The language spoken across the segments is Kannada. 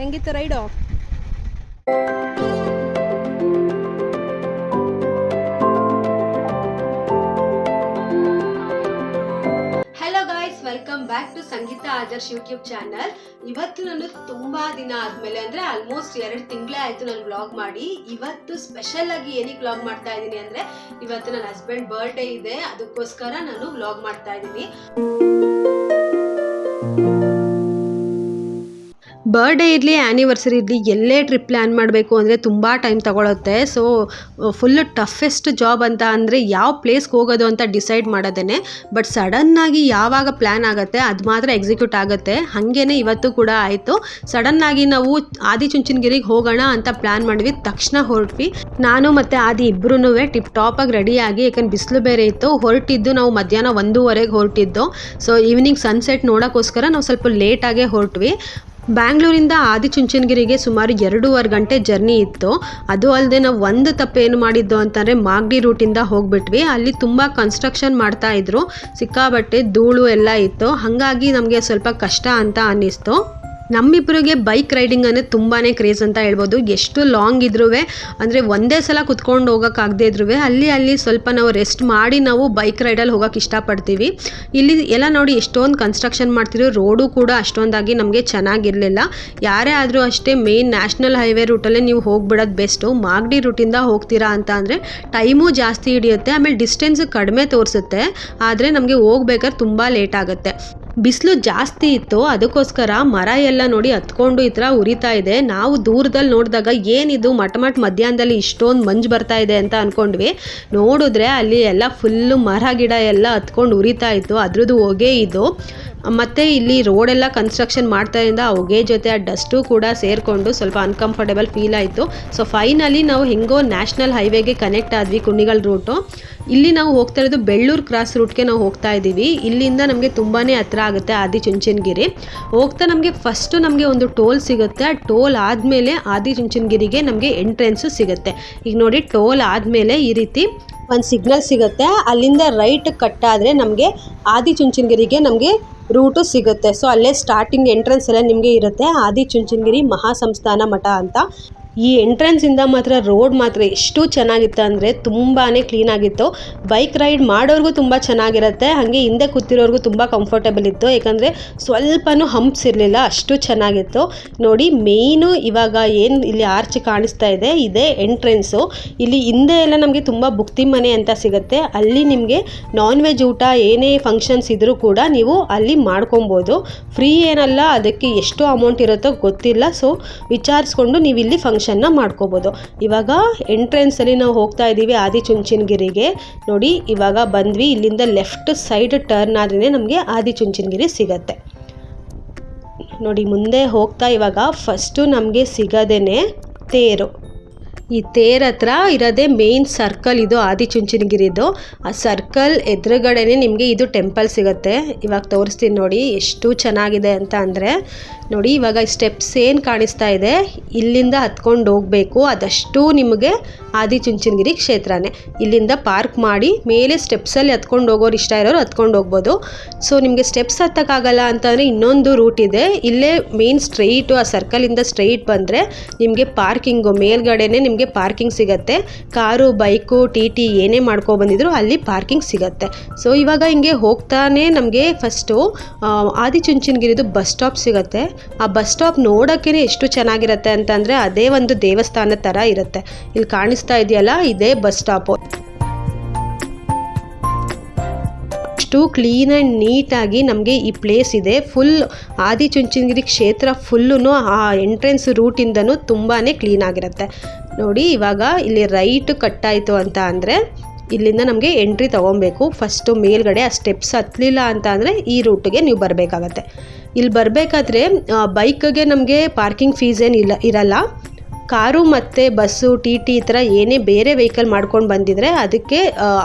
ಹೆಂಗಿತ್ತು ride? Welcome back to Sangeetha Aadarsh YouTube channel ಇವತ್ತು ನಾನು ತುಂಬಾ ದಿನ ಆದ್ಮೇಲೆ ಅಂದ್ರೆ ಆಲ್ಮೋಸ್ಟ್ ಎರಡು ತಿಂಗಳೇ ಆಯ್ತು ನಾನು ಬ್ಲಾಗ್ ಮಾಡಿ. ಇವತ್ತು ಸ್ಪೆಷಲ್ ಆಗಿ ಏನಕ್ಕೆ ಬ್ಲಾಗ್ ಮಾಡ್ತಾ ಇದ್ದೀನಿ ಅಂದ್ರೆ ಇವತ್ತು ನನ್ನ ಹಸ್ಬೆಂಡ್ ಬರ್ಡೇ ಇದೆ, ಅದಕ್ಕೋಸ್ಕರ ನಾನು ಬ್ಲಾಗ್ ಮಾಡ್ತಾ ಇದ್ದೀನಿ. ಬರ್ಡೇ ಇರಲಿ ಆ್ಯನಿವರ್ಸರಿ ಇರಲಿ, ಎಲ್ಲೇ ಟ್ರಿಪ್ ಪ್ಲ್ಯಾನ್ ಮಾಡಬೇಕು ಅಂದರೆ ತುಂಬ ಟೈಮ್ ತಗೊಳುತ್ತೆ. ಸೊ ಫುಲ್ ಟಫೆಸ್ಟ್ ಜಾಬ್ ಅಂತ ಅಂದರೆ ಯಾವ ಪ್ಲೇಸ್ಗೆ ಹೋಗೋದು ಅಂತ ಡಿಸೈಡ್ ಮಾಡೋದೇ ಬಟ್ ಸಡನ್ನಾಗಿ ಯಾವಾಗ ಪ್ಲ್ಯಾನ್ ಆಗುತ್ತೆ, ಅದು ಮಾತ್ರ ಎಕ್ಸಿಕ್ಯೂಟ್ ಆಗುತ್ತೆ. ಹಾಗೇ ಇವತ್ತು ಕೂಡ ಆಯಿತು. ಸಡನ್ನಾಗಿ ನಾವು ಆದಿಚುಂಚನಗಿರಿಗೆ ಹೋಗೋಣ ಅಂತ ಪ್ಲ್ಯಾನ್ ಮಾಡಿದ್ವಿ. ತಕ್ಷಣ ಹೊರಟ್ವಿ. ನಾನು ಮತ್ತು ಆದಿ ಇಬ್ಬರೂ ಟಿಪ್ ಟಾಪಾಗಿ ರೆಡಿಯಾಗಿ ಯಾಕಂದ್ರೆ ಬಿಸಿಲು ಬೇರೆ ಇತ್ತು. ಹೊರಟಿದ್ದು ನಾವು ಮಧ್ಯಾಹ್ನ ಒಂದೂವರೆಗೆ ಹೊರಟಿದ್ದು. ಸೊ ಈವ್ನಿಂಗ್ ಸನ್ಸೆಟ್ ನೋಡೋಕ್ಕೋಸ್ಕರ ನಾವು ಸ್ವಲ್ಪ ಲೇಟಾಗೇ ಹೊರಟ್ವಿ. ಬ್ಯಾಂಗ್ಳೂರಿಂದ ಆದಿಚುಂಚನಗಿರಿಗೆ ಸುಮಾರು ಎರಡೂವರೆ ಗಂಟೆ ಜರ್ನಿ ಇತ್ತು. ಅದು ಅಲ್ಲದೆ ನಾವು ಒಂದು ತಪ್ಪೇನು ಮಾಡಿದ್ದು ಅಂತಂದರೆ ಮಾಗಡಿ ರೂಟಿಂದ ಹೋಗ್ಬಿಟ್ವಿ. ಅಲ್ಲಿ ತುಂಬ ಕನ್ಸ್ಟ್ರಕ್ಷನ್ ಮಾಡ್ತಾ ಇದ್ರು. ಸಿಕ್ಕಾಬಟ್ಟೆ ಧೂಳು ಎಲ್ಲ ಇತ್ತು. ಹಾಗಾಗಿ ನಮಗೆ ಸ್ವಲ್ಪ ಕಷ್ಟ ಅಂತ ಅನ್ನಿಸ್ತು. ನಮ್ಮಿಬ್ಬರಿಗೆ ಬೈಕ್ ರೈಡಿಂಗ್ ಅಂದರೆ ತುಂಬಾ ಕ್ರೇಜ್ ಅಂತ ಹೇಳ್ಬೋದು. ಎಷ್ಟು ಲಾಂಗ್ ಇದ್ರೂ ಅಂದರೆ ಒಂದೇ ಸಲ ಕುತ್ಕೊಂಡು ಹೋಗೋಕ್ಕಾಗದೇ ಇದ್ರೂ ಅಲ್ಲಿ ಅಲ್ಲಿ ಸ್ವಲ್ಪ ನಾವು ರೆಸ್ಟ್ ಮಾಡಿ ನಾವು ಬೈಕ್ ರೈಡಲ್ಲಿ ಹೋಗೋಕೆ ಇಷ್ಟಪಡ್ತೀವಿ. ಇಲ್ಲಿ ಎಲ್ಲ ನೋಡಿ ಎಷ್ಟೊಂದು ಕನ್ಸ್ಟ್ರಕ್ಷನ್ ಮಾಡ್ತಿರೋ ರೋಡು ಕೂಡ ಅಷ್ಟೊಂದಾಗಿ ನಮಗೆ ಚೆನ್ನಾಗಿರಲಿಲ್ಲ. ಯಾರೇ ಆದರೂ ಅಷ್ಟೇ ಮೇನ್ ನ್ಯಾಷನಲ್ ಹೈವೇ ರೂಟಲ್ಲೇ ನೀವು ಹೋಗ್ಬಿಡೋದು ಬೆಸ್ಟು ಮಾಗಡಿ ರೂಟಿಂದ ಹೋಗ್ತೀರಾ ಅಂತ ಅಂದರೆ ಟೈಮು ಜಾಸ್ತಿ ಹಿಡಿಯುತ್ತೆ, ಆಮೇಲೆ ಡಿಸ್ಟೆನ್ಸ್ ಕಡಿಮೆ ತೋರಿಸುತ್ತೆ, ಆದರೆ ನಮಗೆ ಹೋಗ್ಬೇಕಾದ್ರೆ ತುಂಬ ಲೇಟ್ ಆಗುತ್ತೆ. ಬಿಸಿಲು ಜಾಸ್ತಿ ಇತ್ತು, ಅದಕ್ಕೋಸ್ಕರ ಮರ ಎಲ್ಲ ನೋಡಿ ಹತ್ಕೊಂಡು ಈ ಥರ ಉರಿತಾ ಇದೆ. ನಾವು ದೂರದಲ್ಲಿ ನೋಡಿದಾಗ ಏನಿದು ಮಟ ಮಟ್ ಮಧ್ಯಾಹ್ನದಲ್ಲಿ ಇಷ್ಟೊಂದು ಮಂಜು ಬರ್ತಾ ಇದೆ ಅಂತ ಅಂದ್ಕೊಂಡ್ವಿ ನೋಡಿದ್ರೆ ಅಲ್ಲಿ ಎಲ್ಲ ಫುಲ್ಲು ಮರ ಗಿಡ ಎಲ್ಲ ಹತ್ಕೊಂಡು ಉರಿತಾ ಇತ್ತು, ಅದ್ರದ್ದು ಹೊಗೆ ಇದು. ಮತ್ತು ಇಲ್ಲಿ ರೋಡೆಲ್ಲ ಕನ್ಸ್ಟ್ರಕ್ಷನ್ ಮಾಡ್ತಾಯಿಂದ ಆ ಹೊಗೆ ಜೊತೆ ಆ ಡಸ್ಟು ಕೂಡ ಸೇರಿಕೊಂಡು ಸ್ವಲ್ಪ ಅನ್ಕಂಫರ್ಟೇಬಲ್ ಫೀಲ್ ಆಯಿತು. ಸೊ ಫೈನಲಿ ನಾವು ಹೆಂಗೋ ನ್ಯಾಷನಲ್ ಹೈವೇಗೆ ಕನೆಕ್ಟ್ ಆದ್ವಿ ಕುಣಿಗಲ್ ರೂಟು ಇಲ್ಲಿ ನಾವು ಹೋಗ್ತಾ ಇರೋದು ಬೆಳ್ಳೂರು ಕ್ರಾಸ್ ರೂಟ್ಗೆ ನಾವು ಹೋಗ್ತಾ ಇದ್ದೀವಿ. ಇಲ್ಲಿಂದ ನಮಗೆ ತುಂಬಾ ಹತ್ರ ಆಗುತ್ತೆ ಆದಿ ಚುಂಚನಗಿರಿ ಹೋಗ್ತಾ ನಮಗೆ ಫಸ್ಟು ನಮಗೆ ಒಂದು ಟೋಲ್ ಸಿಗುತ್ತೆ. ಆ ಟೋಲ್ ಆದಮೇಲೆ ಆದಿ ಚುಂಚನಗಿರಿಗೆ ನಮಗೆ ಎಂಟ್ರೆನ್ಸು ಸಿಗುತ್ತೆ. ಈಗ ನೋಡಿ ಟೋಲ್ ಆದಮೇಲೆ ಈ ರೀತಿ ಒಂದು ಸಿಗ್ನಲ್ ಸಿಗುತ್ತೆ. ಅಲ್ಲಿಂದ ರೈಟ್ ಕಟ್ಟಾದರೆ ನಮಗೆ ಆದಿ ಚುಂಚನಗಿರಿಗೆ ನಮಗೆ ರೂಟು ಸಿಗುತ್ತೆ. ಸೊ ಅಲ್ಲೇ ಸ್ಟಾರ್ಟಿಂಗ್ ಎಂಟ್ರೆನ್ಸ್ ಎಲ್ಲ ನಿಮಗೆ ಇರುತ್ತೆ. ಆದಿ ಆದಿಚುಂಚನಗಿರಿ ಮಹಾಸಂಸ್ಥಾನ ಮಠ ಅಂತ. ಈ ಎಂಟ್ರೆನ್ಸಿಂದ ಮಾತ್ರ ರೋಡ್ ಮಾತ್ರ ಎಷ್ಟು ಚೆನ್ನಾಗಿತ್ತು ಅಂದರೆ ತುಂಬಾ ಕ್ಲೀನಾಗಿತ್ತು ಬೈಕ್ ರೈಡ್ ಮಾಡೋರ್ಗೂ ತುಂಬ ಚೆನ್ನಾಗಿರುತ್ತೆ, ಹಾಗೆ ಹಿಂದೆ ಕೂತಿರೋರ್ಗೂ ತುಂಬ ಕಂಫರ್ಟೇಬಲ್ ಇತ್ತು. ಯಾಕಂದರೆ ಸ್ವಲ್ಪನೂ ಹಂಪ್ಸ್ ಇರಲಿಲ್ಲ, ಅಷ್ಟು ಚೆನ್ನಾಗಿತ್ತು. ನೋಡಿ ಮೇಯ್ನು ಇವಾಗ ಏನು ಇಲ್ಲಿ ಆರ್ಚ್ ಕಾಣಿಸ್ತಾ ಇದೆ, ಇದೇ ಎಂಟ್ರೆನ್ಸು ಇಲ್ಲಿ ಹಿಂದೆ ಎಲ್ಲ ನಮಗೆ ತುಂಬ ಬುಕ್ತಿ ಮನೆ ಅಂತ ಸಿಗುತ್ತೆ. ಅಲ್ಲಿ ನಿಮಗೆ ನಾನ್ ವೆಜ್ ಊಟ, ಏನೇ ಫಂಕ್ಷನ್ಸ್ ಇದ್ದರೂ ಕೂಡ ನೀವು ಅಲ್ಲಿ ಮಾಡ್ಕೊಬೋದು. ಫ್ರೀ ಏನಲ್ಲ, ಅದಕ್ಕೆ ಎಷ್ಟು ಅಮೌಂಟ್ ಇರುತ್ತೋ ಗೊತ್ತಿಲ್ಲ. ಸೊ ವಿಚಾರಿಸ್ಕೊಂಡು ನೀವು ಇಲ್ಲಿ ಫಂಕ್ಷನ್ನ ಮಾಡ್ಕೋಬೋದು. ಇವಾಗ ಎಂಟ್ರೆನ್ಸಲ್ಲಿ ನಾವು ಹೋಗ್ತಾ ಇದ್ದೀವಿ ಆದಿಚುಂಚನಗಿರಿಗೆ. ನೋಡಿ, ಇವಾಗ ಬಂದ್ವಿ, ಇಲ್ಲಿಂದ ಲೆಫ್ಟ್ ಸೈಡ್ ಟರ್ನ್ ಆದ್ರೇ ನಮಗೆ ಆದಿಚುಂಚನಗಿರಿ ಸಿಗತ್ತೆ. ನೋಡಿ, ಮುಂದೆ ಹೋಗ್ತಾ ಇವಾಗ ಫಸ್ಟು ನಮಗೆ ಸಿಗೋದೇನೆ ತೇರು. ಈ ತೇರ್ ಹತ್ರ ಇರೋದೇ ಮೇನ್ ಸರ್ಕಲ್ ಇದು ಆದಿಚುಂಚನಗಿರಿದು. ಆ ಸರ್ಕಲ್ ಎದುರುಗಡೆನೆ ನಿಮಗೆ ಇದು ಟೆಂಪಲ್ ಸಿಗುತ್ತೆ. ಇವಾಗ ತೋರಿಸ್ತೀನಿ ನೋಡಿ, ಎಷ್ಟು ಚೆನ್ನಾಗಿದೆ ಅಂತ ಅಂದರೆ ನೋಡಿ, ಇವಾಗ ಸ್ಟೆಪ್ಸ್ ಏನು ಕಾಣಿಸ್ತಾ ಇದೆ, ಇಲ್ಲಿಂದ ಹತ್ಕೊಂಡು ಹೋಗಬೇಕು. ಅದಷ್ಟು ನಿಮಗೆ ಆದಿಚುಂಚನಗಿರಿ ಕ್ಷೇತ್ರನೇ. ಇಲ್ಲಿಂದ ಪಾರ್ಕ್ ಮಾಡಿ, ಮೇಲೆ ಸ್ಟೆಪ್ಸಲ್ಲಿ ಹತ್ಕೊಂಡು ಹೋಗೋರು ಇಷ್ಟ ಇರೋರು ಹತ್ಕೊಂಡು ಹೋಗ್ಬೋದು. ಸೊ ನಿಮಗೆ ಸ್ಟೆಪ್ಸ್ ಹತ್ತಕ್ಕಾಗಲ್ಲ ಅಂತಂದರೆ ಇನ್ನೊಂದು ರೂಟ್ ಇದೆ. ಇಲ್ಲೇ ಮೇನ್ ಸ್ಟ್ರೈಟು ಆ ಸರ್ಕಲಿಂದ ಸ್ಟ್ರೈಟ್ ಬಂದರೆ ನಿಮಗೆ ಪಾರ್ಕಿಂಗು ಮೇಲ್ಗಡೆನೇ ನಿಮಗೆ ಪಾರ್ಕಿಂಗ್ ಸಿಗುತ್ತೆ. ಕಾರು ಬೈಕು ಟಿ ಟಿ ಏನೇ ಮಾಡ್ಕೊಬಂದಿದ್ರು ಅಲ್ಲಿ ಪಾರ್ಕಿಂಗ್ ಸಿಗುತ್ತೆ. ಸೊ ಇವಾಗ ಹಿಂಗೆ ಹೋಗ್ತಾನೆ ನಮಗೆ ಫಸ್ಟು ಆದಿಚುಂಚನಗಿರಿದು ಬಸ್ ಸ್ಟಾಪ್ ಸಿಗುತ್ತೆ. ಆ ಬಸ್ ಸ್ಟಾಪ್ ನೋಡೋಕ್ಕೇ ಎಷ್ಟು ಚೆನ್ನಾಗಿರುತ್ತೆ ಅಂತಂದರೆ ಅದೇ ಒಂದು ದೇವಸ್ಥಾನದ ಥರ ಇರುತ್ತೆ. ಇಲ್ಲಿ ಕಾಣಿಸ್ತಾ ಇದೆಯಲ್ಲ, ಇದೇ ಬಸ್ ಸ್ಟಾಪು. ಅಷ್ಟು ಕ್ಲೀನ್ ಆ್ಯಂಡ್ ನೀಟಾಗಿ ನಮಗೆ ಈ ಪ್ಲೇಸ್ ಇದೆ. ಫುಲ್ ಆದಿಚುಂಚನಗಿರಿ ಕ್ಷೇತ್ರ ಫುಲ್ಲು ಆ ಎಂಟ್ರೆನ್ಸ್ ರೂಟಿಂದನೂ ತುಂಬಾ ಕ್ಲೀನ್ ಆಗಿರುತ್ತೆ. ನೋಡಿ, ಇವಾಗ ಇಲ್ಲಿ ರೈಟ್ ಕಟ್ಟಾಯಿತು ಅಂತ ಅಂದರೆ ಇಲ್ಲಿಂದ ನಮಗೆ ಎಂಟ್ರಿ ತೊಗೊಬೇಕು ಫಸ್ಟು ಮೇಲ್ಗಡೆ ಆ ಸ್ಟೆಪ್ಸ್ ಹತ್ತಲಿಲ್ಲ ಅಂತ ಅಂದರೆ ಈ ರೂಟಿಗೆ ನೀವು ಬರಬೇಕಾಗತ್ತೆ. ಇಲ್ಲಿ ಬರಬೇಕಾದ್ರೆ ಬೈಕ್ಗೆ ನಮಗೆ ಪಾರ್ಕಿಂಗ್ ಫೀಸ್ ಏನಿಲ್ಲ ಇರಲ್ಲ. ಕಾರು ಮತ್ತು ಬಸ್ಸು, ಟಿ ಟಿ ಈ ಥರ ಏನೇ ಬೇರೆ ವೆಹಿಕಲ್ ಮಾಡ್ಕೊಂಡು ಬಂದಿದ್ರೆ ಅದಕ್ಕೆ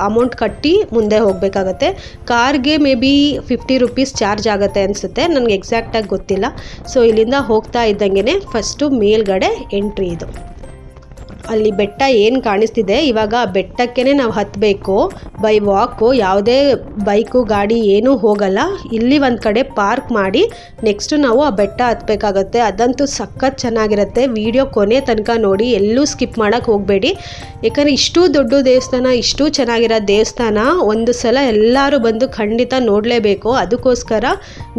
ಅಮೌಂಟ್ ಕಟ್ಟಿ ಮುಂದೆ ಹೋಗಬೇಕಾಗತ್ತೆ. ಕಾರ್ಗೆ maybe fifty rupees charge ಆಗುತ್ತೆ ಅನಿಸುತ್ತೆ, ನನಗೆ ಎಕ್ಸಾಕ್ಟಾಗಿ ಗೊತ್ತಿಲ್ಲ. ಸೊ, ಇಲ್ಲಿಂದ ಹೋಗ್ತಾ ಇದ್ದಂಗೆ ಫಸ್ಟು ಮೇಲ್ಗಡೆ ಎಂಟ್ರಿ ಇದು. ಅಲ್ಲಿ ಬೆಟ್ಟ ಏನು ಕಾಣಿಸ್ತಿದೆ? ಇವಾಗ ಆ ಬೆಟ್ಟಕ್ಕೇ ನಾವು ಹತ್ತಬೇಕು ಬೈ ವಾಕು, ಯಾವುದೇ ಬೈಕು, ಗಾಡಿ ಏನೂ ಹೋಗಲ್ಲ. ಇಲ್ಲಿ ಒಂದು ಕಡೆ ಪಾರ್ಕ್ ಮಾಡಿ, ನೆಕ್ಸ್ಟು ನಾವು ಆ ಬೆಟ್ಟ ಹತ್ತಬೇಕಾಗತ್ತೆ ಅದಂತೂ ಸಖತ್ ಚೆನ್ನಾಗಿರುತ್ತೆ. ವಿಡಿಯೋ ಕೊನೆ ತನಕ ನೋಡಿ, ಎಲ್ಲೂ ಸ್ಕಿಪ್ ಮಾಡೋಕ್ಕೆ ಹೋಗಬೇಡಿ. ಯಾಕಂದರೆ ಇಷ್ಟು ದೊಡ್ಡ ದೇವಸ್ಥಾನ, ಇಷ್ಟು ಚೆನ್ನಾಗಿರೋ ದೇವಸ್ಥಾನ, ಒಂದು ಸಲ ಎಲ್ಲರೂ ಬಂದು ಖಂಡಿತ ನೋಡಲೇಬೇಕು. ಅದಕ್ಕೋಸ್ಕರ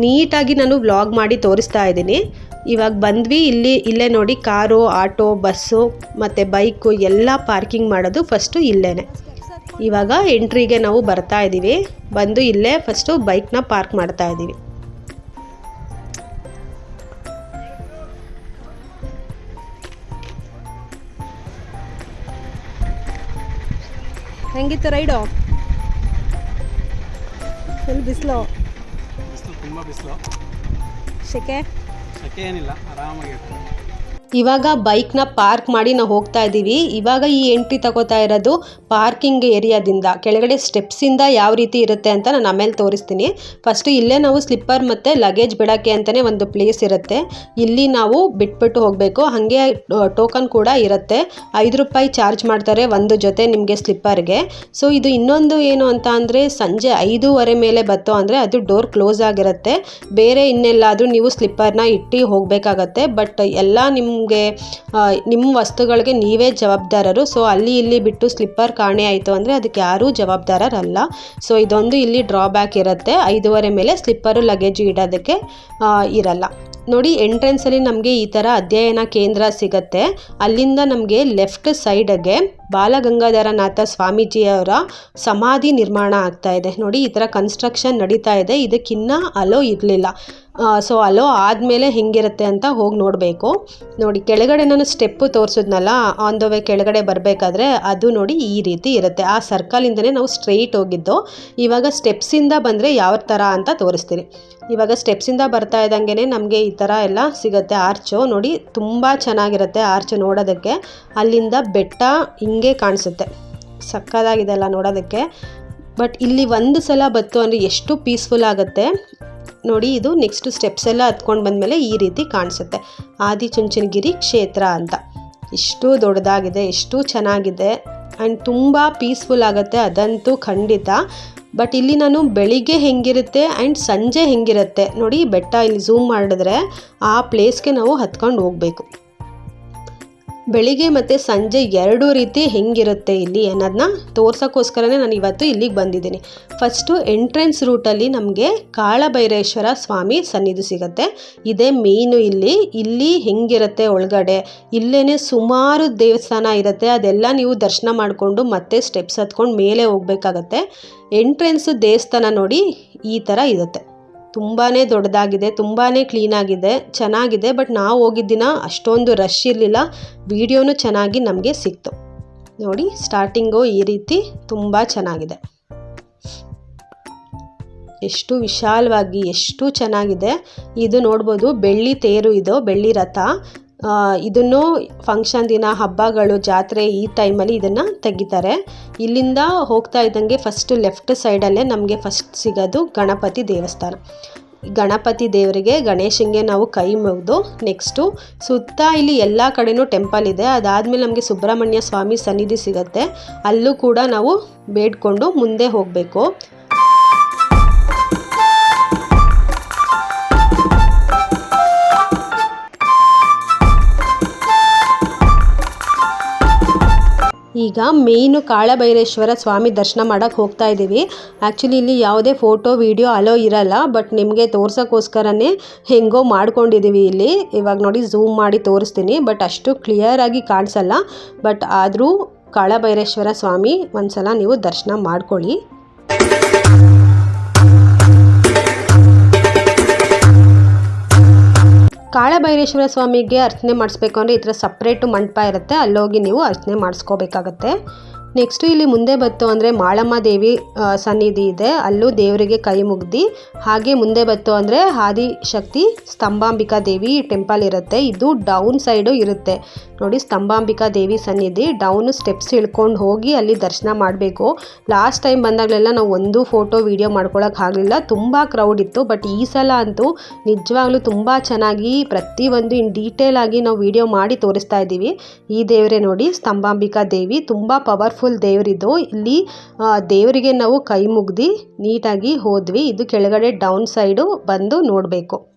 ನೀಟಾಗಿ ನಾನು ವ್ಲಾಗ್ ಮಾಡಿ ತೋರಿಸ್ತಾ ಇದ್ದೀನಿ. ಇವಾಗ ಬಂದ್ವಿ ಇಲ್ಲಿ ಇಲ್ಲೇ ನೋಡಿ ಕಾರು ಆಟೋ ಬಸ್ಸು ಮತ್ತು ಬೈಕು ಎಲ್ಲ ಪಾರ್ಕಿಂಗ್ ಮಾಡೋದು ಫಸ್ಟು ಇಲ್ಲೇ ಇವಾಗ ಎಂಟ್ರಿಗೆ ನಾವು ಬರ್ತಾ ಇದ್ದೀವಿ ಬಂದು ಇಲ್ಲೇ ಫಸ್ಟು ಬೈಕ್ನ ಪಾರ್ಕ್ ಮಾಡ್ತಾ ಇದ್ದೀವಿ ಹೆಂಗಿತ್ತು ರೈಡು? ಫುಲ್ ಬಿಸಿಲು. ಬಿಸಿಲು ತುಂಬ ಬಿಸಿಲು. ಸೆಕೆ ಏನಿಲ್ಲ ಆರಾಮಾಗಿರ್ತದೆ ಇವಾಗ ಬೈಕ್ನ ಪಾರ್ಕ್ ಮಾಡಿ ನಾವು ಹೋಗ್ತಾ ಇದ್ದೀವಿ. ಇವಾಗ ಈ ಎಂಟ್ರಿ ತಗೋತಾ ಇರೋದು ಪಾರ್ಕಿಂಗ್ ಏರಿಯಾದಿಂದ. ಕೆಳಗಡೆ ಸ್ಟೆಪ್ಸಿಂದ ಯಾವ ರೀತಿ ಇರುತ್ತೆ ಅಂತ ನಾನು ಆಮೇಲೆ ತೋರಿಸ್ತೀನಿ. ಫಸ್ಟ್ ಇಲ್ಲೇ ನಾವು ಸ್ಲಿಪ್ಪರ್ ಮತ್ತು ಲಗೇಜ್ ಬಿಡೋಕ್ಕೆ ಅಂತಲೇ ಒಂದು ಪ್ಲೇಸ್ ಇರುತ್ತೆ. ಇಲ್ಲಿ ನಾವು ಬಿಟ್ಬಿಟ್ಟು ಹೋಗಬೇಕು. ಹಾಗೆ ಟೋಕನ್ ಕೂಡ ಇರುತ್ತೆ. ಐದು ರೂಪಾಯಿ ಚಾರ್ಜ್ ಮಾಡ್ತಾರೆ ಒಂದು ಜೊತೆ ನಿಮಗೆ ಸ್ಲಿಪ್ಪರ್ಗೆ ಸೊ ಇದು ಇನ್ನೊಂದು ಏನು ಅಂತ ಅಂದರೆ ಸಂಜೆ ಐದೂವರೆ ಮೇಲೆ ಬತ್ತು ಅಂದರೆ ಅದು ಡೋರ್ ಕ್ಲೋಸ್ ಆಗಿರುತ್ತೆ. ಬೇರೆ ಇನ್ನೆಲ್ಲಾದರೂ ನೀವು ಸ್ಲಿಪ್ಪರ್ನ ಇಟ್ಟು ಹೋಗಬೇಕಾಗತ್ತೆ. ಬಟ್ ಎಲ್ಲ ನಿಮಗೆ ನಿಮ್ಮ ವಸ್ತುಗಳಿಗೆ ನೀವೇ ಜವಾಬ್ದಾರರು. ಸೊ ಅಲ್ಲಿ ಇಲ್ಲಿ ಬಿಟ್ಟು ಸ್ಲಿಪ್ಪರ್ ಕಾಣೆ ಆಯಿತು ಅಂದರೆ ಅದಕ್ಕೆ ಯಾರೂ ಜವಾಬ್ದಾರರಲ್ಲ. ಸೊ ಇದೊಂದು ಇಲ್ಲಿ ಡ್ರಾಬ್ಯಾಕ್ ಇರುತ್ತೆ. ಐದೂವರೆ ಮೇಲೆ ಸ್ಲಿಪ್ಪರು ಲಗೇಜ್ ಇಡೋದಕ್ಕೆ ಇರಲ್ಲ. ನೋಡಿ ಎಂಟ್ರೆನ್ಸಲ್ಲಿ ನಮಗೆ ಈ ಥರ ಅಧ್ಯಯನ ಕೇಂದ್ರ ಸಿಗತ್ತೆ. ಅಲ್ಲಿಂದ ನಮಗೆ ಲೆಫ್ಟ್ ಸೈಡಗೆ ಬಾಲಗಂಗಾಧರನಾಥ ಸ್ವಾಮೀಜಿಯವರ ಸಮಾಧಿ ನಿರ್ಮಾಣ ಆಗ್ತಾ ಇದೆ. ನೋಡಿ, ಈ ಥರ ಕನ್ಸ್ಟ್ರಕ್ಷನ್ ನಡೀತಾ ಇದೆ. ಇದಕ್ಕಿನ್ನ ಅಲೋ ಇರಲಿಲ್ಲ. ಸೊ ಅಲೋ ಆದಮೇಲೆ ಹೆಂಗಿರುತ್ತೆ ಅಂತ ಹೋಗಿ ನೋಡಬೇಕು. ನೋಡಿ, ಕೆಳಗಡೆ ನಾನು ಸ್ಟೆಪ್ಪು ತೋರಿಸಿದ್ನಲ್ಲ ಆನ್ ದ ವೇ ಕೆಳಗಡೆ ಬರಬೇಕಾದ್ರೆ ಅದು ನೋಡಿ ಈ ರೀತಿ ಇರುತ್ತೆ. ಆ ಸರ್ಕಲಿಂದನೇ ನಾವು ಸ್ಟ್ರೈಟ್ ಹೋಗಿದ್ದು. ಇವಾಗ ಸ್ಟೆಪ್ಸಿಂದ ಬಂದರೆ ಯಾವ ಥರ ಅಂತ ತೋರಿಸ್ತೀನಿ. ಇವಾಗ ಸ್ಟೆಪ್ಸಿಂದ ಬರ್ತಾ ಇದ್ದಂಗೆ ನಮಗೆ ಈ ಥರ ಎಲ್ಲ ಸಿಗುತ್ತೆ. ಆರ್ಚು ನೋಡಿ ತುಂಬ ಚೆನ್ನಾಗಿರುತ್ತೆ ಆರ್ಚು ನೋಡೋದಕ್ಕೆ. ಅಲ್ಲಿಂದ ಬೆಟ್ಟ ಹಿಂಗೆ ಕಾಣಿಸುತ್ತೆ. ಸಕ್ಕದಾಗಿದೆ ಅಲ್ಲ ನೋಡೋದಕ್ಕೆ. ಬಟ್ ಇಲ್ಲಿ ಒಂದು ಸಲ ಬತ್ತು ಅಂದರೆ ಎಷ್ಟು ಪೀಸ್ಫುಲ್ ಆಗುತ್ತೆ? ನೋಡಿ, ಇದು ನೆಕ್ಸ್ಟ್ ಸ್ಟೆಪ್ಸ್ ಎಲ್ಲ ಹತ್ಕೊಂಡು ಬಂದಮೇಲೆ ಈ ರೀತಿ ಕಾಣಿಸುತ್ತೆ. ಆದಿಚುಂಚನಗಿರಿ ಕ್ಷೇತ್ರ ಅಂತ. ಇಷ್ಟು ದೊಡ್ಡದಾಗಿದೆ ಎಷ್ಟು ಚೆನ್ನಾಗಿದೆ ಆ್ಯಂಡ್ ತುಂಬ ಪೀಸ್ಫುಲ್ ಆಗುತ್ತೆ ಅದಂತೂ ಖಂಡಿತ. ಬಟ್ ಇಲ್ಲಿ ನಾನು ಬೆಳಿಗ್ಗೆ ಹೆಂಗಿರುತ್ತೆ ಆ್ಯಂಡ್ ಸಂಜೆ ಹೆಂಗಿರುತ್ತೆ, ನೋಡಿ, ಬೆಟ್ಟ ಇಲ್ಲಿ ಝೂಮ್ ಮಾಡಿದ್ರೆ ಆ ಪ್ಲೇಸ್ಗೆ ನಾವು ಹತ್ಕೊಂಡು ಹೋಗಬೇಕು. ಬೆಳಿಗ್ಗೆ ಮತ್ತು ಸಂಜೆ ಎರಡು ರೀತಿ ಹೆಂಗಿರುತ್ತೆ ಇಲ್ಲಿ ಅನ್ನೋದನ್ನ ತೋರ್ಸೋಕ್ಕೋಸ್ಕರನೇ ನಾನು ಇವತ್ತು ಇಲ್ಲಿಗೆ ಬಂದಿದ್ದೀನಿ. ಫಸ್ಟು ಎಂಟ್ರೆನ್ಸ್ ರೂಟಲ್ಲಿ ನಮಗೆ ಕಾಳಭೈರೇಶ್ವರ ಸ್ವಾಮಿ ಸನ್ನಿಧಿ ಸಿಗುತ್ತೆ. ಇದೇ ಮೇಯ್ನು ಇಲ್ಲಿ. ಇಲ್ಲಿ ಹೆಂಗಿರುತ್ತೆ ಒಳಗಡೆ? ಇಲ್ಲೇ ಸುಮಾರು ದೇವಸ್ಥಾನ ಇರುತ್ತೆ. ಅದೆಲ್ಲ ನೀವು ದರ್ಶನ ಮಾಡಿಕೊಂಡು ಮತ್ತೆ ಸ್ಟೆಪ್ಸ್ ಹತ್ಕೊಂಡು ಮೇಲೆ ಹೋಗಬೇಕಾಗತ್ತೆ. ಎಂಟ್ರೆನ್ಸ್ ದೇವಸ್ಥಾನ ನೋಡಿ ಈ ಥರ ಇರುತ್ತೆ. ತುಂಬಾ ದೊಡ್ಡದಾಗಿದೆ ತುಂಬಾ ಕ್ಲೀನಾಗಿದೆ ಚೆನ್ನಾಗಿದೆ ಬಟ್ ನಾವು ಹೋಗಿದ್ದ ದಿನ ಅಷ್ಟೊಂದು ರಶ್ ಇರಲಿಲ್ಲ. ವಿಡಿಯೋನು ಚೆನ್ನಾಗಿ ನಮಗೆ ಸಿಕ್ತು. ನೋಡಿ ಸ್ಟಾರ್ಟಿಂಗು ಈ ರೀತಿ ತುಂಬ ಚೆನ್ನಾಗಿದೆ. ಎಷ್ಟು ವಿಶಾಲವಾಗಿ, ಎಷ್ಟು ಚೆನ್ನಾಗಿದೆ. ಇದು ನೋಡ್ಬೋದು, ಬೆಳ್ಳಿ ತೇರು ಇದು, ಬೆಳ್ಳಿ ರಥ. ಇದನ್ನು ಫಂಕ್ಷನ್ ದಿನ, ಹಬ್ಬಗಳು, ಜಾತ್ರೆ ಈ ಟೈಮಲ್ಲಿ ಇದನ್ನು ತೆಗಿತಾರೆ. ಇಲ್ಲಿಂದ ಹೋಗ್ತಾ ಇದ್ದಂಗೆ ಫಸ್ಟ್ ಲೆಫ್ಟ್ ಸೈಡಲ್ಲೇ ನಮಗೆ ಫಸ್ಟ್ ಸಿಗೋದು ಗಣಪತಿ ದೇವಸ್ಥಾನ. ಗಣಪತಿ ದೇವರಿಗೆ ಗಣೇಶಂಗೆ ನಾವು ಕೈ ಮುಗಿದು ನೆಕ್ಸ್ಟು ಸುತ್ತ ಇಲ್ಲಿ ಎಲ್ಲ ಕಡೆನೂ ಟೆಂಪಲ್ ಇದೆ. ಅದಾದಮೇಲೆ ನಮಗೆ ಸುಬ್ರಹ್ಮಣ್ಯ ಸ್ವಾಮಿ ಸನ್ನಿಧಿ ಸಿಗುತ್ತೆ. ಅಲ್ಲೂ ಕೂಡ ನಾವು ಬೇಡ್ಕೊಂಡು ಮುಂದೆ ಹೋಗಬೇಕು. ಈಗ ಮೇಯ್ನು ಕಾಳಭೈರೇಶ್ವರ ಸ್ವಾಮಿ ದರ್ಶನ ಮಾಡೋಕ್ಕೆ ಹೋಗ್ತಾ ಇದ್ದೀವಿ ಆ್ಯಕ್ಚುಲಿ ಇಲ್ಲಿ ಯಾವುದೇ ಫೋಟೋ ವೀಡಿಯೋ ಅಲೋ ಇರಲ್ಲ ಬಟ್ ನಿಮಗೆ ತೋರ್ಸೋಕ್ಕೋಸ್ಕರನೇ ಹೆಂಗೋ ಮಾಡ್ಕೊಂಡಿದ್ದೀವಿ ಇಲ್ಲಿ. ಇವಾಗ ನೋಡಿ ಝೂಮ್ ಮಾಡಿ ತೋರಿಸ್ತೀನಿ ಬಟ್ ಅಷ್ಟು ಕ್ಲಿಯರಾಗಿ ಕಾಣಿಸಲ್ಲ. ಬಟ್ ಆದರೂ ಕಾಳಭೈರೇಶ್ವರ ಸ್ವಾಮಿ ಒಂದ್ಸಲ ನೀವು ದರ್ಶನ ಮಾಡ್ಕೊಳ್ಳಿ. ಕಾಳಭೈರೇಶ್ವರ ಸ್ವಾಮಿಗೆ ಅರ್ಚನೆ ಮಾಡಿಸ್ಬೇಕು ಅಂದರೆ ಈ ಥರ ಸಪ್ರೇಟು ಮಂಟಪ ಇರುತ್ತೆ. ಅಲ್ಲೋಗಿ ನೀವು ಅರ್ಚನೆ ಮಾಡಿಸ್ಕೋಬೇಕಾಗತ್ತೆ. ನೆಕ್ಸ್ಟು ಇಲ್ಲಿ ಮುಂದೆ ಬತ್ತು ಅಂದರೆ ಮಾಳಮ್ಮ ದೇವಿ ಸನ್ನಿಧಿ ಇದೆ. ಅಲ್ಲೂ ದೇವರಿಗೆ ಕೈ ಮುಗ್ದಿ. ಹಾಗೆ ಮುಂದೆ ಬತ್ತು ಅಂದರೆ ಆದಿಶಕ್ತಿ ಸ್ತಂಭಾಂಬಿಕಾ ದೇವಿ ಟೆಂಪಲ್ ಇರುತ್ತೆ. ಇದು ಡೌನ್ ಸೈಡು ಇರುತ್ತೆ. ನೋಡಿ, ಸ್ತಂಭಾಂಬಿಕಾ ದೇವಿ ಸನ್ನಿಧಿ ಡೌನ್ ಸ್ಟೆಪ್ಸ್ ಇಳ್ಕೊಂಡು ಹೋಗಿ ಅಲ್ಲಿ ದರ್ಶನ ಮಾಡಬೇಕು. ಲಾಸ್ಟ್ ಟೈಮ್ ಬಂದಾಗಲೆಲ್ಲ ನಾವು ಒಂದು ಫೋಟೋ ವೀಡಿಯೋ ಆಗಲಿಲ್ಲ. ತುಂಬ ಕ್ರೌಡ್ ಇತ್ತು. ಬಟ್ ಈ ಸಲ ಅಂತೂ ನಿಜವಾಗ್ಲೂ ತುಂಬ ಚೆನ್ನಾಗಿ ಪ್ರತಿಯೊಂದು ಇನ್ ಡೀಟೇಲ್ ಆಗಿ ನಾವು ವಿಡಿಯೋ ಮಾಡಿ ತೋರಿಸ್ತಾ ಇದ್ದೀವಿ. ಈ ದೇವರೇ ನೋಡಿ, ಸ್ತಂಭಾಂಬಿಕಾ ದೇವಿ ತುಂಬ ಪವರ್ಫುಲ್ ದೇವರಿದ್ದು. ಇಲ್ಲಿ ಆ, ದೇವರಿಗೆ ನಾವು ಕೈ ಮುಗ್ದು ನೀಟಾಗಿ ಹೋದ್ವಿ. ಇದು ಕೆಳಗಡೆ ಡೌನ್ ಸೈಡು ಬಂದು ನೋಡಬೇಕು.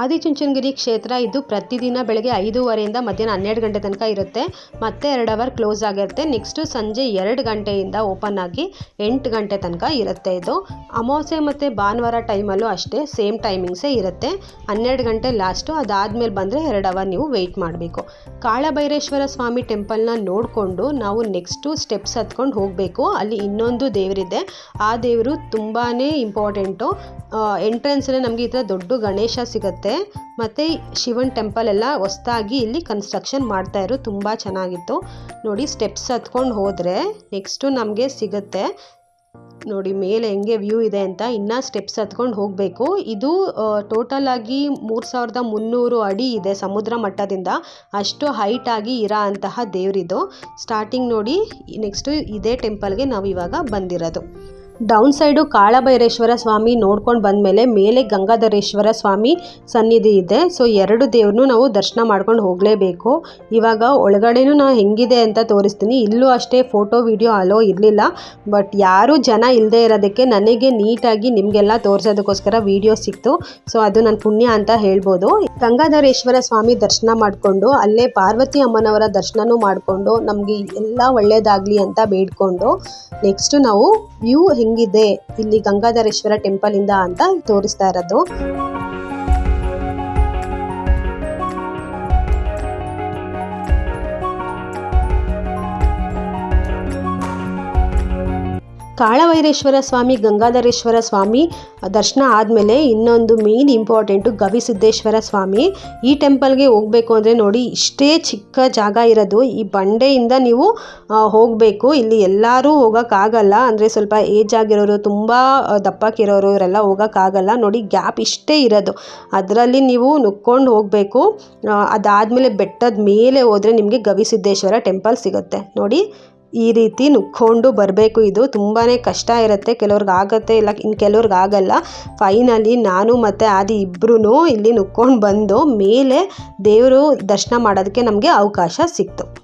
ಆದಿಚುಂಚನಗಿರಿ ಕ್ಷೇತ್ರ ಇದು ಪ್ರತಿದಿನ ಬೆಳಗ್ಗೆ ಐದೂವರೆಯಿಂದ ಮಧ್ಯಾಹ್ನ ಹನ್ನೆರಡು ಗಂಟೆ ತನಕ ಇರುತ್ತೆ. ಮತ್ತೆ ಎರಡು ಅವರ್ ಕ್ಲೋಸ್ ಆಗಿರುತ್ತೆ. ನೆಕ್ಸ್ಟು ಸಂಜೆ ಎರಡು ಗಂಟೆಯಿಂದ ಓಪನ್ ಆಗಿ ಎಂಟು ಗಂಟೆ ತನಕ ಇರುತ್ತೆ ಇದು. ಅಮಾವಾಸ್ಯೆ ಮತ್ತು ಭಾನುವಾರ ಟೈಮಲ್ಲೂ ಅಷ್ಟೇ ಸೇಮ್ ಟೈಮಿಂಗ್ಸೇ ಇರುತ್ತೆ. ಹನ್ನೆರಡು ಗಂಟೆ ಲಾಸ್ಟು ಅದಾದಮೇಲೆ ಬಂದರೆ ಎರಡು ಅವರ್ ನೀವು ವೆಯ್ಟ್ ಮಾಡಬೇಕು. ಕಾಳಭೈರೇಶ್ವರ ಸ್ವಾಮಿ ಟೆಂಪಲ್ನ ನೋಡಿಕೊಂಡು ನಾವು ನೆಕ್ಸ್ಟು ಸ್ಟೆಪ್ಸ್ ಹತ್ಕೊಂಡು ಹೋಗಬೇಕು. ಅಲ್ಲಿ ಇನ್ನೊಂದು ದೇವರಿದೆ. ಆ ದೇವರು ತುಂಬಾ ಇಂಪಾರ್ಟೆಂಟು ಎಂಟ್ರೆನ್ಸಲ್ಲೇ ನಮಗೆ ಈ ಥರ ದೊಡ್ಡ ಗಣೇಶ ಸಿಗುತ್ತೆ. ಮತ್ತು ಶಿವನ್ ಟೆಂಪಲ್ ಎಲ್ಲ ಹೊಸ್ದಾಗಿ ಇಲ್ಲಿ ಕನ್ಸ್ಟ್ರಕ್ಷನ್ ಮಾಡ್ತಾ ಇರೋ ತುಂಬ ಚೆನ್ನಾಗಿತ್ತು. ನೋಡಿ ಸ್ಟೆಪ್ಸ್ ಹತ್ಕೊಂಡು ಹೋದರೆ ನೆಕ್ಸ್ಟು ನಮಗೆ ಸಿಗುತ್ತೆ. ನೋಡಿ ಮೇಲೆ ಹೆಂಗೆ ವ್ಯೂ ಇದೆ ಅಂತ ಇನ್ನೂ ಸ್ಟೆಪ್ಸ್ ಹತ್ಕೊಂಡು ಹೋಗಬೇಕು. ಇದು ಟೋಟಲ್ ಆಗಿ ಮೂರು ಸಾವಿರದ ಮುನ್ನೂರು ಅಡಿ ಇದೆ ಸಮುದ್ರ ಮಟ್ಟದಿಂದ. ಅಷ್ಟು ಹೈಟ್ ಆಗಿ ಇರೋ ಅಂತಹ ದೇವರಿದು. ಸ್ಟಾರ್ಟಿಂಗ್ ನೋಡಿ ನೆಕ್ಸ್ಟು ಇದೇ ಟೆಂಪಲ್ಗೆ ನಾವು ಇವಾಗ ಬಂದಿರೋದು. ಡೌನ್ ಸೈಡು ಕಾಳಭೈರೇಶ್ವರ ಸ್ವಾಮಿ ನೋಡ್ಕೊಂಡು ಬಂದಮೇಲೆ ಮೇಲೆ ಗಂಗಾಧರೇಶ್ವರ ಸ್ವಾಮಿ ಸನ್ನಿಧಿ ಇದೆ. ಸೊ, ಎರಡು ದೇವ್ರನ್ನೂ ನಾವು ದರ್ಶನ ಮಾಡ್ಕೊಂಡು ಹೋಗಲೇಬೇಕು. ಇವಾಗ ಒಳಗಡೆನೂ ನಾವು ಹೆಂಗಿದೆ ಅಂತ ತೋರಿಸ್ತೀನಿ. ಇಲ್ಲೂ ಅಷ್ಟೇ ಫೋಟೋ, ವಿಡಿಯೋ ಅಲೋ ಇರಲಿಲ್ಲ. ಬಟ್ ಯಾರೂ ಜನ ಇಲ್ಲದೆ ಇರೋದಕ್ಕೆ ನನಗೆ ನೀಟಾಗಿ ನಿಮಗೆಲ್ಲ ತೋರಿಸೋದಕ್ಕೋಸ್ಕರ ವಿಡಿಯೋ ಸಿಕ್ತು. ಸೊ, ಅದು ನನ್ನ ಪುಣ್ಯ ಅಂತ ಹೇಳ್ಬೋದು. ಗಂಗಾಧರೇಶ್ವರ ಸ್ವಾಮಿ ದರ್ಶನ ಮಾಡಿಕೊಂಡು, ಅಲ್ಲೇ ಪಾರ್ವತಿ ಅಮ್ಮನವರ ದರ್ಶನನೂ ಮಾಡಿಕೊಂಡು, ನಮಗೆ ಎಲ್ಲ ಒಳ್ಳೆಯದಾಗಲಿ ಅಂತ ಬೇಡ್ಕೊಂಡು, ನೆಕ್ಸ್ಟು ನಾವು ವ್ಯೂ ಹೆಂಗಿದೆ. ಇಲ್ಲಿ ಗಂಗಾಧರೇಶ್ವರ ಟೆಂಪಲ್ ಇಂದ ಅಂತ ತೋರಿಸ್ತಾ ಇರೋದು. ಕಾಳಭೈರೇಶ್ವರ ಸ್ವಾಮಿ, ಗಂಗಾಧರೇಶ್ವರ ಸ್ವಾಮಿ ದರ್ಶನ ಆದಮೇಲೆ ಇನ್ನೊಂದು ಮೇನ್ ಇಂಪಾರ್ಟೆಂಟು ಗವಿಸಿದ್ದೇಶ್ವರ ಸ್ವಾಮಿ. ಈ ಟೆಂಪಲ್ಗೆ ಹೋಗಬೇಕು ಅಂದರೆ ನೋಡಿ, ಇಷ್ಟೇ ಚಿಕ್ಕ ಜಾಗ ಇರೋದು. ಈ ಬಂಡೆಯಿಂದ ನೀವು ಹೋಗಬೇಕು. ಇಲ್ಲಿ ಎಲ್ಲರೂ ಹೋಗೋಕ್ಕಾಗಲ್ಲ. ಅಂದರೆ ಸ್ವಲ್ಪ ಏಜ್ ಆಗಿರೋರು, ತುಂಬ ದಪ್ಪಕ್ಕಿರೋರು, ಇವರೆಲ್ಲ ಹೋಗೋಕ್ಕಾಗಲ್ಲ. ನೋಡಿ ಗ್ಯಾಪ್ ಇಷ್ಟೇ ಇರೋದು. ಅದರಲ್ಲಿ ನೀವು ನುಕ್ಕೊಂಡು ಹೋಗಬೇಕು. ಅದಾದಮೇಲೆ ಬೆಟ್ಟದ ಮೇಲೆ ಹೋದರೆ ನಿಮಗೆ ಗವಿಸಿದ್ದೇಶ್ವರ ಟೆಂಪಲ್ ಸಿಗುತ್ತೆ. ನೋಡಿ ಈ ರೀತಿ ನುಕ್ಕೊಂಡು ಬರಬೇಕು. ಇದು ತುಂಬಾ ಕಷ್ಟ ಇರುತ್ತೆ. ಕೆಲವ್ರಿಗೆ ಆಗುತ್ತೆ. ಇಲ್ಲ ಇನ್ನು ಕೆಲವ್ರಿಗೆ ಆಗಲ್ಲ. ಫೈನಲಿ ನಾನು ಮತ್ತು ಆದಿ ಇಬ್ಬರೂ ಇಲ್ಲಿ ನುಕ್ಕೊಂಡು ಬಂದು ಮೇಲೆ ದೇವರು ದರ್ಶನ ಮಾಡೋದಕ್ಕೆ ನಮಗೆ ಅವಕಾಶ ಸಿಕ್ತು.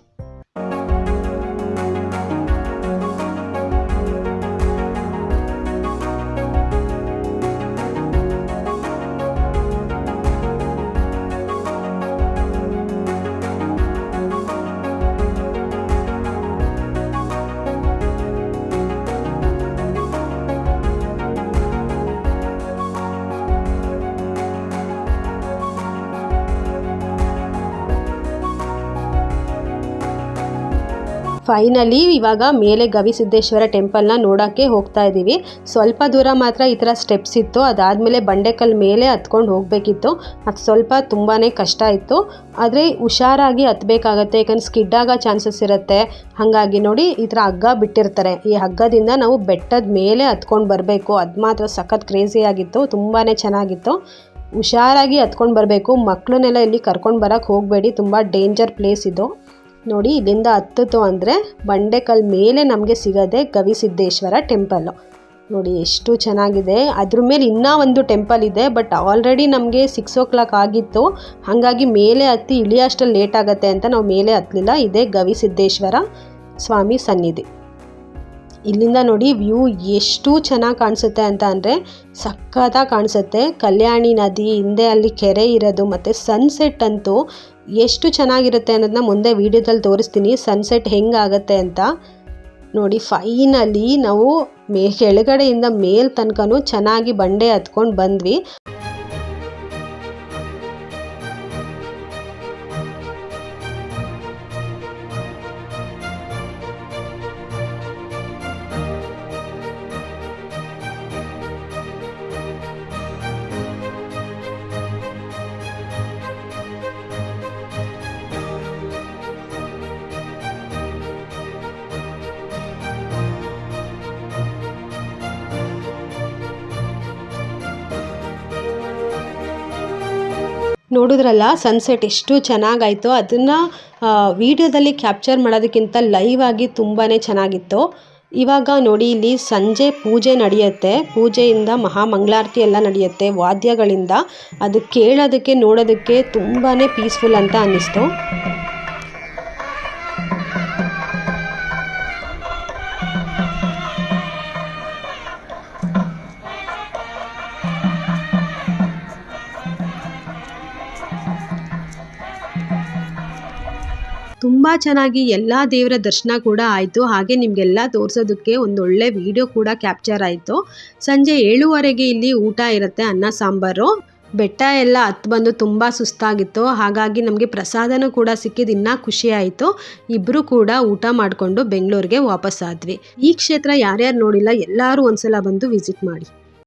ಫೈನಲಿ ಇವಾಗ ಮೇಲೆ ಗವಿಸಿದ್ದೇಶ್ವರ ಟೆಂಪಲ್ನ ನೋಡೋಕ್ಕೆ ಹೋಗ್ತಾ ಇದ್ದೀವಿ. ಸ್ವಲ್ಪ ದೂರ ಮಾತ್ರ ಈ ಥರ ಸ್ಟೆಪ್ಸ್ ಇತ್ತು. ಅದಾದಮೇಲೆ ಬಂಡೆಕಲ್ ಮೇಲೆ ಹತ್ಕೊಂಡು ಹೋಗಬೇಕಿತ್ತು. ಅದು ಸ್ವಲ್ಪ ತುಂಬಾ ಕಷ್ಟ ಇತ್ತು. ಆದರೆ ಹುಷಾರಾಗಿ ಹತ್ಬೇಕಾಗತ್ತೆ. ಯಾಕಂದ್ರೆ ಸ್ಕಿಡ್ ಆಗೋ ಚಾನ್ಸಸ್ ಇರುತ್ತೆ. ಹಾಗಾಗಿ ನೋಡಿ ಈ ಥರ ಹಗ್ಗ ಬಿಟ್ಟಿರ್ತಾರೆ. ಈ ಹಗ್ಗದಿಂದ ನಾವು ಬೆಟ್ಟದ ಮೇಲೆ ಹತ್ಕೊಂಡು ಬರಬೇಕು. ಅದು ಮಾತ್ರ ಸಖತ್ ಕ್ರೇಜಿಯಾಗಿತ್ತು ತುಂಬಾ ಚೆನ್ನಾಗಿತ್ತು. ಹುಷಾರಾಗಿ ಹತ್ಕೊಂಡು ಬರಬೇಕು. ಮಕ್ಕಳನ್ನೆಲ್ಲ ಇಲ್ಲಿ ಕರ್ಕೊಂಡು ಬರೋಕ್ಕೆ ಹೋಗಬೇಡಿ. ತುಂಬ ಡೇಂಜರ್ ಪ್ಲೇಸ್ ಇದು. ನೋಡಿ, ಇಲ್ಲಿಂದ ಹತ್ತಿತು ಅಂದರೆ ಬಂಡೆಕಲ್ ಮೇಲೆ ನಮಗೆ ಸಿಗೋದೆ ಗವಿಸಿದ್ದೇಶ್ವರ ಟೆಂಪಲ್ಲು ನೋಡಿ, ಎಷ್ಟು ಚೆನ್ನಾಗಿದೆ. ಅದ್ರ ಮೇಲೆ ಇನ್ನೂ ಒಂದು ಟೆಂಪಲ್ ಇದೆ ಬಟ್ ಆಲ್ರೆಡಿ ನಮಗೆ ಸಿಕ್ಸ್ ಓ ಕ್ಲಾಕ್ ಆಗಿತ್ತು. ಹಾಗಾಗಿ ಮೇಲೆ ಹತ್ತಿ ಇಳಿಯೋಷ್ಟಲ್ಲಿ ಲೇಟ್ ಆಗುತ್ತೆ ಅಂತ ನಾವು ಮೇಲೆ ಹತ್ತಲಿಲ್ಲ ಇದೇ ಗವಿಸಿದ್ದೇಶ್ವರ ಸ್ವಾಮಿ ಸನ್ನಿಧಿ. ಇಲ್ಲಿಂದ ನೋಡಿ ವ್ಯೂ ಎಷ್ಟು ಚೆನ್ನಾಗಿ ಕಾಣಿಸುತ್ತೆ ಅಂತ ಅಂದರೆ ಸಖತ್ತಾಗಿ ಕಾಣಿಸುತ್ತೆ. ಕಲ್ಯಾಣಿ ನದಿ ಹಿಂದೆ ಅಲ್ಲಿ ಕೆರೆ ಇರೋದು, ಮತ್ತು ಸನ್ಸೆಟ್ ಅಂತೂ ಎಷ್ಟು ಚೆನ್ನಾಗಿರುತ್ತೆ ಅನ್ನೋದನ್ನ ಮುಂದೆ ವೀಡಿಯೋದಲ್ಲಿ ತೋರಿಸ್ತೀನಿ. ಸನ್ಸೆಟ್ ಹೆಂಗಾಗತ್ತೆ ಅಂತ. ನೋಡಿ ಫೈನಲಿ ನಾವು ಮೇ, ಕೆಳಗಡೆಯಿಂದ ಮೇಲ್ ತನಕನೂ ಚೆನ್ನಾಗಿ ಬಂಡೆ ಹತ್ಕೊಂಡು ಬಂದ್ವಿ. ನೋಡಿದ್ರಲ್ಲ ಸನ್ಸೆಟ್ ಎಷ್ಟು ಚೆನ್ನಾಗಾಯಿತು, ಅದನ್ನು ವೀಡಿಯೋದಲ್ಲಿ ಕ್ಯಾಪ್ಚರ್ ಮಾಡೋದಕ್ಕಿಂತ ಲೈವ್ ಆಗಿ ತುಂಬಾ ಚೆನ್ನಾಗಿತ್ತು. ಇವಾಗ ನೋಡಿ, ಇಲ್ಲಿ ಸಂಜೆ ಪೂಜೆ ನಡೆಯುತ್ತೆ. ಪೂಜೆಯಿಂದ ಮಹಾಮಂಗಳಾರತಿ ಎಲ್ಲ ನಡೆಯುತ್ತೆ, ವಾದ್ಯಗಳಿಂದ. ಅದು ಕೇಳೋದಕ್ಕೆ, ನೋಡೋದಕ್ಕೆ ತುಂಬಾ ಪೀಸ್ಫುಲ್ ಅಂತ ಅನ್ನಿಸ್ತು. ತುಂಬ ಚೆನ್ನಾಗಿ ಎಲ್ಲ ದೇವರ ದರ್ಶನ ಕೂಡ ಆಯಿತು. ಹಾಗೆ ನಿಮಗೆಲ್ಲ ತೋರಿಸೋದಕ್ಕೆ ಒಂದೊಳ್ಳೆ ವಿಡಿಯೋ ಕೂಡ ಕ್ಯಾಪ್ಚರ್ ಆಯಿತು. ಸಂಜೆ ಏಳುವರೆಗೆ ಇಲ್ಲಿ ಊಟ ಇರುತ್ತೆ ಅನ್ನ, ಸಾಂಬಾರು. ಬೆಟ್ಟ ಎಲ್ಲ ಹತ್ತು ಬಂದು ತುಂಬ ಸುಸ್ತಾಗಿತ್ತು. ಹಾಗಾಗಿ ನಮಗೆ ಪ್ರಸಾದನೂ ಕೂಡ ಸಿಕ್ಕಿದ್ದು ಇನ್ನೂ ಖುಷಿ ಆಯಿತು. ಇಬ್ಬರು ಕೂಡ ಊಟ ಮಾಡಿಕೊಂಡು ಬೆಂಗಳೂರಿಗೆ ವಾಪಸ್ ಆದ್ವಿ. ಈ ಕ್ಷೇತ್ರ ಯಾರ್ಯಾರು ನೋಡಿಲ್ಲ ಎಲ್ಲರೂ ಒಂದ್ಸಲ ಬಂದು ವಿಸಿಟ್ ಮಾಡಿ.